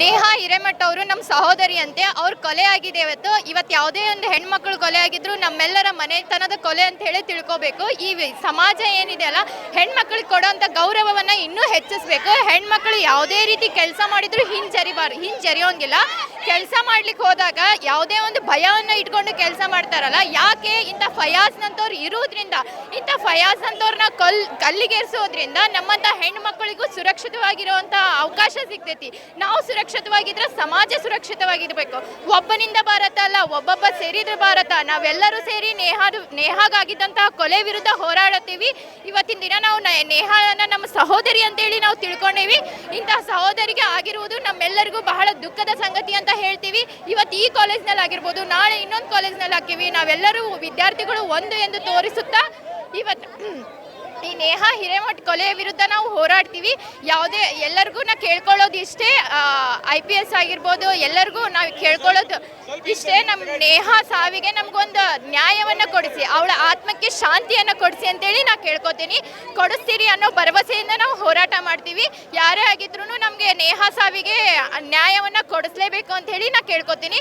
ನೇಹಾ ಹಿರೇಮಠ ಅವರು ನಮ್ಮ ಸಹೋದರಿ ಅಂತೆ, ಅವ್ರ ಕೊಲೆ ಆಗಿದೆ ಇವತ್ತು. ಇವತ್ತು ಯಾವುದೇ ಒಂದು ಹೆಣ್ಮಕ್ಳು ಕೊಲೆ ಆಗಿದ್ರು ನಮ್ಮೆಲ್ಲರ ಮನೆತನದ ಕೊಲೆ ಅಂತ ಹೇಳಿ ತಿಳ್ಕೋಬೇಕು. ಈ ಸಮಾಜ ಏನಿದೆ ಅಲ್ಲ ಹೆಣ್ಮಕ್ಳಿಗೆ ಕೊಡೋಂಥ ಗೌರವವನ್ನ ಇನ್ನೂ ಹೆಚ್ಚಿಸ್ಬೇಕು. ಹೆಣ್ಮಕ್ಳು ಯಾವುದೇ ರೀತಿ ಕೆಲಸ ಮಾಡಿದ್ರು ಹಿಂಜರಿಬಾರ್ದು ಹಿಂಜರಿಯೋಂಗಿಲ್ಲ ಕೆಲಸ ಮಾಡ್ಲಿಕ್ಕೆ ಹೋದಾಗ ಯಾವುದೇ ಒಂದು ಭಯವನ್ನ ಇಟ್ಕೊಂಡು ಕೆಲಸ ಮಾಡ್ತಾರಲ್ಲ, ಯಾಕೆ ಇಂಥ ಫಯಾಜ್ನಂತವ್ರು ಇರೋದ್ರಿಂದ, ಇಂಥ ಫಯಾಸ್ ಅಂತವ್ರನ್ನ ಕಲ್, ಕಲ್ಲಿಗೇರಿಸೋದ್ರಿಂದ ನಮ್ಮಂಥ ಹೆಣ್ಮಕ್ಳಿಗೂ ಸುರಕ್ಷಿತವಾಗಿರುವಂಥ ಅವಕಾಶ ಸಿಗ್ತೈತಿ. ನಾವು ಸುರಕ್ಷಿತವಾಗಿದ್ರೆ ಸಮಾಜ ಸುರಕ್ಷಿತವಾಗಿರ್ಬೇಕು. ಒಬ್ಬನಿಂದ ಭಾರತ ಅಲ್ಲ, ಒಬ್ಬೊಬ್ಬ ಸೇರಿದ್ರೆ ಭಾರತ. ನಾವೆಲ್ಲರೂ ಸೇರಿ ನೇಹಾದು, ನೇಹಾಗಾಗಿದ್ದಂತಹ ಕೊಲೆ ವಿರುದ್ಧ ಹೋರಾಡುತ್ತೀವಿ. ಇವತ್ತಿನ ದಿನ ನಾವು ನೇಹಾನ ನಮ್ಮ ಸಹೋದರಿ ಅಂತೇಳಿ ನಾವು ತಿಳ್ಕೊಂಡೇವಿ. ಇಂತಹ ಸಹೋದರಿಗೆ ಆಗಿರುವುದು ನಮ್ಮೆಲ್ಲರಿಗೂ ಬಹಳ ದುಃಖದ ಸಂಗತಿ ಅಂತ ಹೇಳ್ತೀವಿ. ಇವತ್ತು ಈ ಕಾಲೇಜ್ನಲ್ಲಿ ಆಗಿರ್ಬೋದು, ನಾಳೆ ಇನ್ನೊಂದು ಕಾಲೇಜ್ನಲ್ಲಿ ಹಾಕಿವಿ ನಾವೆಲ್ಲರೂ ವಿದ್ಯಾರ್ಥಿಗಳು ಒಂದು ಎಂದು ತೋರಿಸುತ್ತಾ, ಇವತ್ತು ಈ ನೇಹ ಹಿರೇಮಠ್ ಕೊಲೆ ವಿರುದ್ಧ ನಾವು ಹೋರಾಡ್ತೀವಿ. ಯಾವುದೇ, ಎಲ್ಲರಿಗೂ ನಾ ಕೇಳ್ಕೊಳ್ಳೋದು ಇಷ್ಟೇ. ಐ ಪಿ ಎಸ್ ಆಗಿರ್ಬೋದು, ಎಲ್ಲರಿಗೂ ನಾವು ಕೇಳ್ಕೊಳ್ಳೋದು ಇಷ್ಟೇ. ನಮ್ಮ ನೇಹಾ ಸಾವಿಗೆ ನಮಗೊಂದು ನ್ಯಾಯವನ್ನು ಕೊಡಿಸಿ, ಅವಳ ಆತ್ಮಕ್ಕೆ ಶಾಂತಿಯನ್ನು ಕೊಡಿಸಿ ಅಂತೇಳಿ ನಾ ಕೇಳ್ಕೊತೀನಿ. ಕೊಡಿಸ್ತೀರಿ ಅನ್ನೋ ಭರವಸೆಯಿಂದ ನಾವು ಹೋರಾಟ ಮಾಡ್ತೀವಿ. ಯಾರೇ ಆಗಿದ್ರು ನಮಗೆ ನೇಹ ಸಾವಿಗೆ ನ್ಯಾಯವನ್ನು ಕೊಡಿಸ್ಲೇಬೇಕು ಅಂತ ಹೇಳಿ ನಾ ಕೇಳ್ಕೊತೀನಿ.